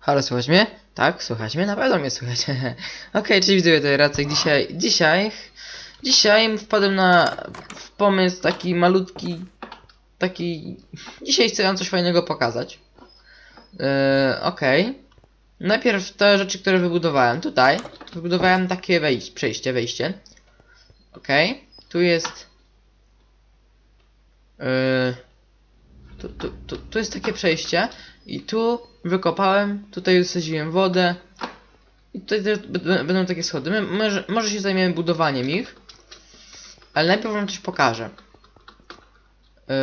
Halo, słuchać mnie? Tak, słuchać mnie? Na pewno mnie słychać. Okej, czyli widzowie tej racji. Dzisiaj, dzisiaj, dzisiaj wpadłem na pomysł taki malutki, taki, dzisiaj chcę wam coś fajnego pokazać. Yy, Okej. Najpierw te rzeczy, które wybudowałem. Tutaj wybudowałem takie wejście, przejście, wejście. Okej. Tu jest... Yy, tu, tu, tu, tu jest takie przejście i tu wykopałem, tutaj wysadziłem wodę i tutaj też będą takie schody. My może, może się zajmiemy budowaniem ich, ale najpierw wam coś pokażę. Yy...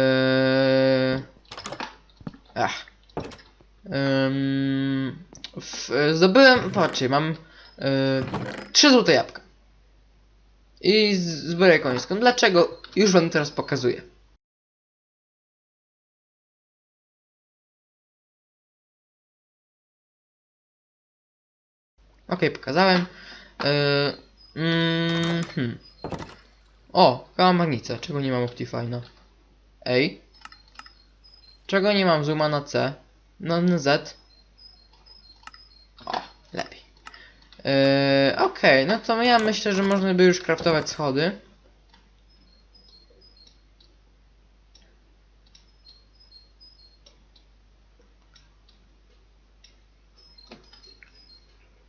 Ach. W, zdobyłem, patrzcie, mam yy, trzy złote jabłka. I z- zbroję końską. Dlaczego? Już wam teraz pokazuję. Okej, pokazałem. Yy, mm, hmm. O. Czego nie mam Optifine'a? Ej. Czego nie mam zooma na C? No na Z. O, lepiej. Yy, no to ja myślę, że można by już craftować schody.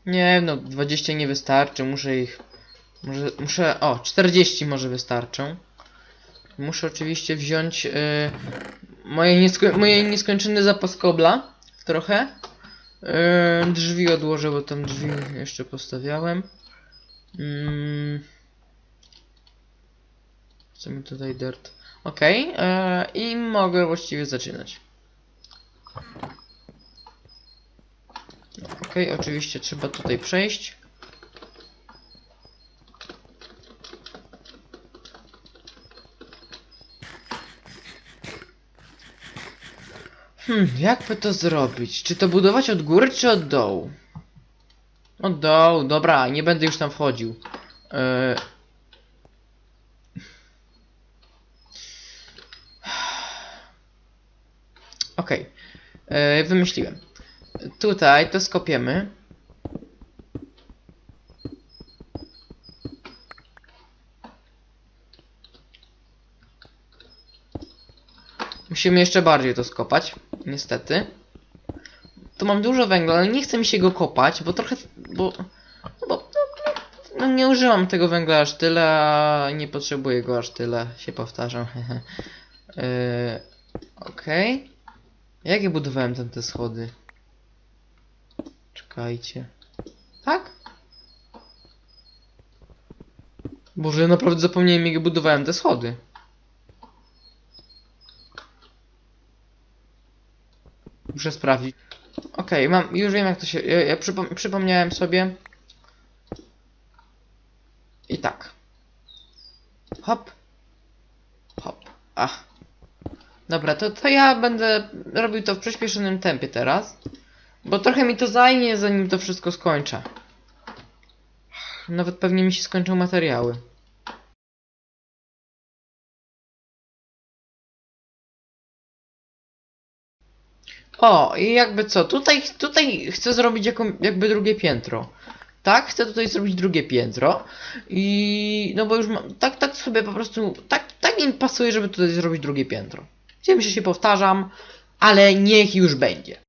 Nie, no 20 nie wystarczy, muszę ich... Może, muszę... O, 40 może wystarczą. Muszę oczywiście wziąć yy, moje, niesko moje nieskończony zapas kobla. Trochę. Yy, drzwi odłożę, bo tam drzwi jeszcze postawiałem. Mm. Chcemy tutaj dirt. Okej, yy, i mogę właściwie zaczynać. Okej, oczywiście trzeba tutaj przejść. Hmm, jakby to zrobić? Czy to budować od góry, czy od dołu? Od dołu, dobra, nie będę już tam wchodził. Yy... Okej, yy, wymyśliłem. Tutaj to skopiemy. Musimy jeszcze bardziej to skopać, niestety. Tu mam dużo węgla, ale nie chce mi się go kopać, bo trochę... bo... bo no, no, nie używam tego węgla aż tyle, a nie potrzebuję go aż tyle, się powtarzam. yy, Okej. Jak ja budowałem tam te schody? Czekajcie. Tak? Boże, ja naprawdę zapomniałem jak budowałem te schody. Muszę sprawdzić. Okej, mam, już wiem jak to się, ja, ja przypom przypomniałem sobie. I tak. Hop. Hop. Ach. Dobra, to, to ja będę robił to w przyspieszonym tempie teraz. Bo trochę mi to zajmie, zanim to wszystko skończę. Nawet pewnie mi się skończą materiały. O, i jakby co, tutaj, tutaj chcę zrobić jaką, jakby drugie piętro. Tak, chcę tutaj zrobić drugie piętro. I no bo już mam, tak, tak sobie po prostu, tak, tak mi pasuje, żeby tutaj zrobić drugie piętro. Wiem, że się powtarzam, ale niech już będzie.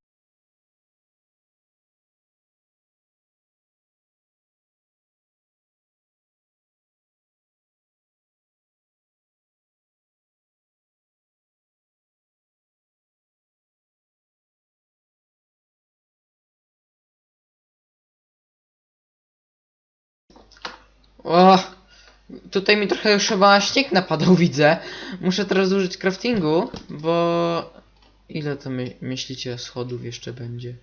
O, tutaj mi trochę już chyba śnieg napadał, widzę. Muszę teraz użyć craftingu, bo... Ile to my, myślicie schodów jeszcze będzie?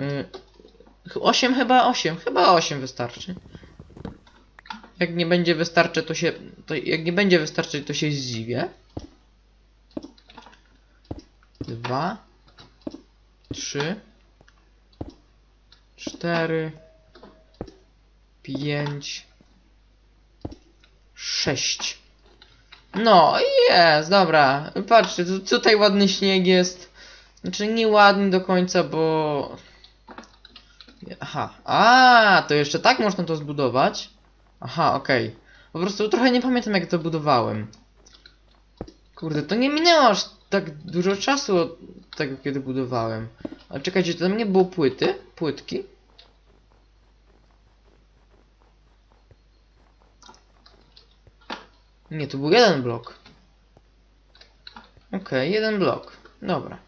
Y, 8 chyba 8, chyba 8 wystarczy. Jak nie będzie wystarczy, to się... To, jak nie będzie wystarczyć, to się zdziwię. Dwa. Trzy. Cztery. Pięć. Sześć. No, jest, dobra. Patrzcie, tu, tutaj ładny śnieg jest. Znaczy nieładny do końca, bo... Aha. A, to jeszcze tak można to zbudować? Aha, okej. Po prostu trochę nie pamiętam jak to budowałem. Kurde, to nie minęło aż tak dużo czasu od tego, kiedy budowałem. Ale czekajcie, to tam nie było płyty? Płytki? Nie, to był jeden blok. Okej, jeden blok. Dobra.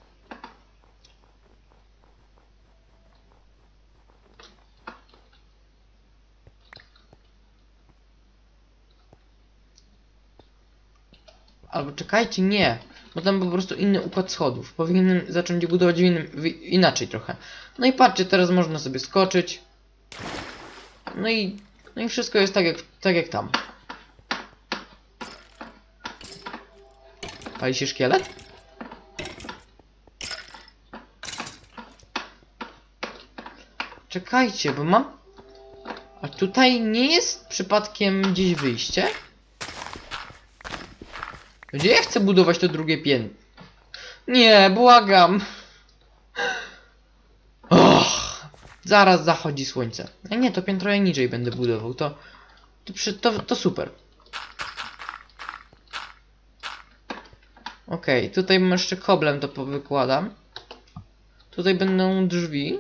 Albo czekajcie, nie. Bo tam po prostu inny układ schodów. Powinienem zacząć budować innym, inaczej trochę. No i patrzcie, teraz można sobie skoczyć. No i, no i wszystko jest tak jak, tak jak tam. Pali się szkielet? Czekajcie, bo mam... A tutaj nie jest przypadkiem gdzieś wyjście? Gdzie ja chcę budować to drugie piętro? Nie, błagam. Och, zaraz zachodzi słońce. A nie, to piętro ja niżej będę budował. To, to, to, to super. Okej, tutaj jeszcze koblem to powykładam. Tutaj będą drzwi.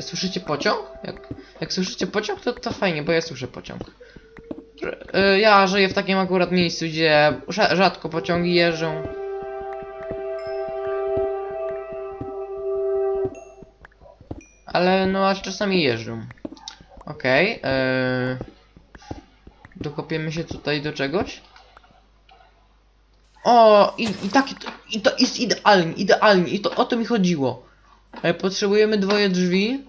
Słyszycie pociąg? Jak, jak słyszycie pociąg, to, to fajnie, bo ja słyszę pociąg. Y, Ja żyję w takim akurat miejscu, gdzie rza- rzadko pociągi jeżdżą. Ale no aż czasami jeżdżą. Okej. Okay, dokopiemy się tutaj do czegoś. O, i, i to, i to jest idealnie, idealnie, i to o to mi chodziło. Potrzebujemy dwoje drzwi.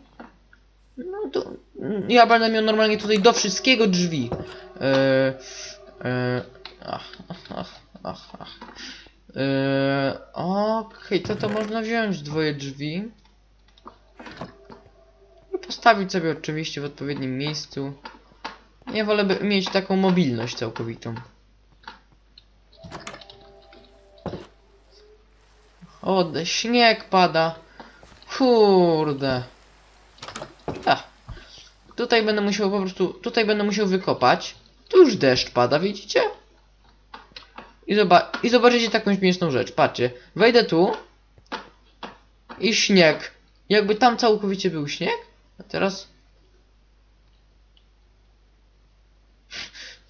No to ja będę miał normalnie tutaj do wszystkiego drzwi. E, e, ach, ach, ach, ach. E, Okej, to to można wziąć dwoje drzwi. I postawić sobie oczywiście w odpowiednim miejscu. Ja wolę mieć taką mobilność całkowitą. O, śnieg pada. Kurde. Tutaj będę musiał po prostu, tutaj będę musiał wykopać. Tu już deszcz pada, widzicie? I, zoba I zobaczycie taką śmieszną rzecz. Patrzcie, wejdę tu i śnieg. Jakby tam całkowicie był śnieg, a teraz...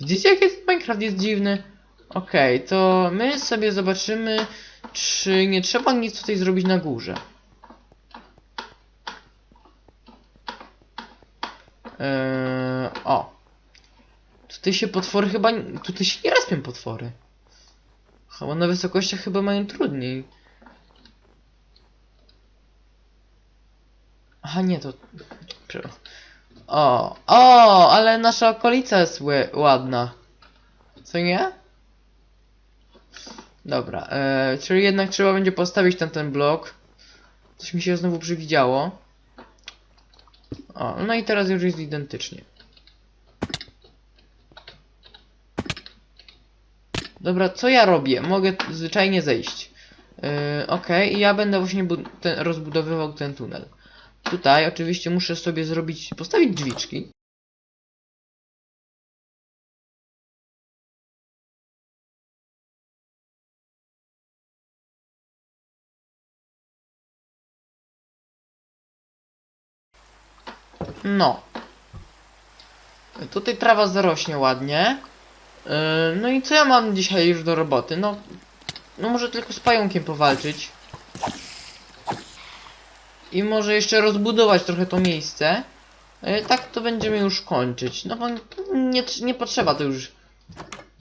Widzicie jak jest Minecraft jest dziwny? Okej, to my sobie zobaczymy, czy nie trzeba nic tutaj zrobić na górze. Eee, o. Tutaj się potwory chyba... Tutaj się nie respią potwory. Chyba na wysokościach chyba mają trudniej. Aha, nie, to... O, o, ale nasza okolica jest ładna. Co nie? Dobra, e, czyli jednak trzeba będzie postawić tam ten blok. Coś mi się znowu przywidziało. O, no i teraz już jest identycznie. Dobra, co ja robię? Mogę zwyczajnie zejść. Yy, Okej, i ja będę właśnie ten, rozbudowywał ten tunel. Tutaj oczywiście muszę sobie zrobić, postawić drzwiczki. No. Tutaj trawa zarośnie ładnie. Yy, no i co ja mam dzisiaj już do roboty? No, no może tylko z pająkiem powalczyć. I może jeszcze rozbudować trochę to miejsce. Yy, tak to będziemy już kończyć. No bo nie, nie potrzeba to już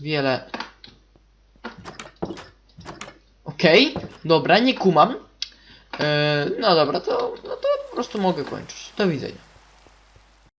wiele. Okej, dobra, nie kumam. Yy, no dobra, to, no to po prostu mogę kończyć. Do widzenia.